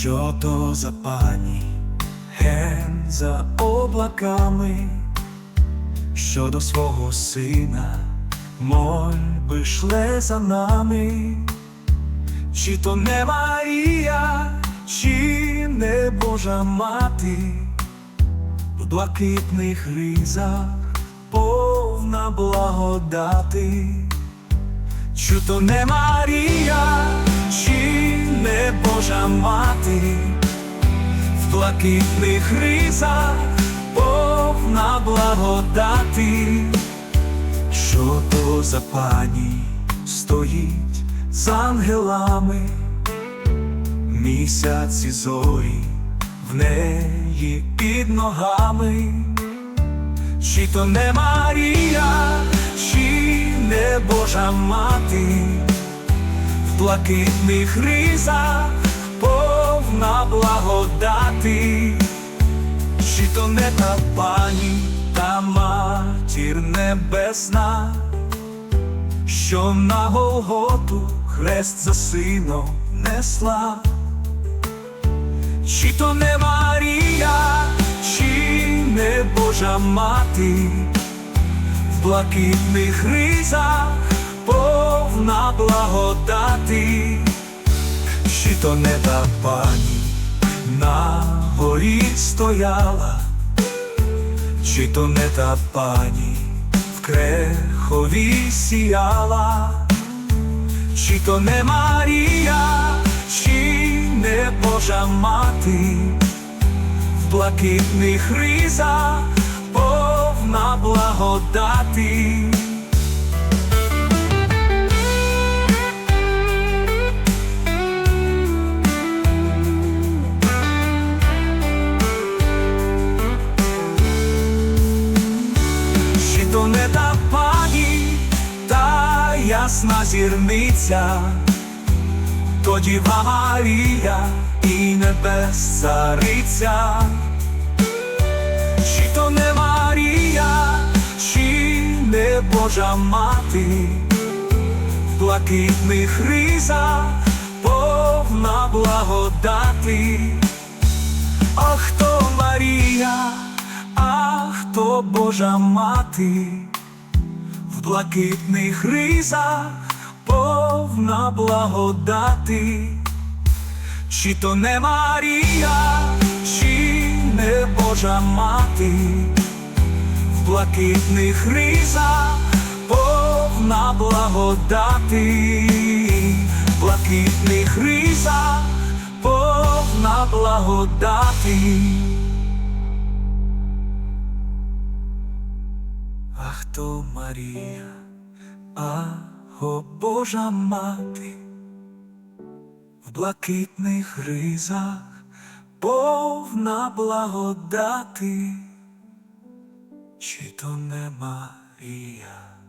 Що то за пані? Ген за облаками, що до свого сина мольби шле за нами, чи то не Марія, чи не Божа мати, в блакитних ризах повна благодати. Чи то не Марія, чи не Божа мати, в блакитних ризах повна благодати, що то за пані стоїть з ангелами, місяці зорі в неї під ногами. Чи то не Марія, чи не Божа мати, блакитних ризах повна благодати, чи то не та пані, та матір небесна, що на Голготу хрест за сином несла. Чи то не Марія, чи не Божа мати, в блакитних ризах повна благодати, чи то не та пані на горі стояла, чи то не та пані в крехові сіяла, чи то не Марія, чи не Божа мати, в блакитних ризах повна благодати. Ясна зірниця, то Діва Марія і небес цариця, чи то не Марія, чи не Божа мати, блакитних ризах повна благодати, а хто Марія, а хто Божа мати, в блакитних ризах повна благодати, чи то не Марія, чи не Божа мати, в блакитних ризах повна благодати, в блакитних ризах повна благодати. А хто Марія, а о Божа мати, в блакитних ризах повна благодати, чи то не Марія?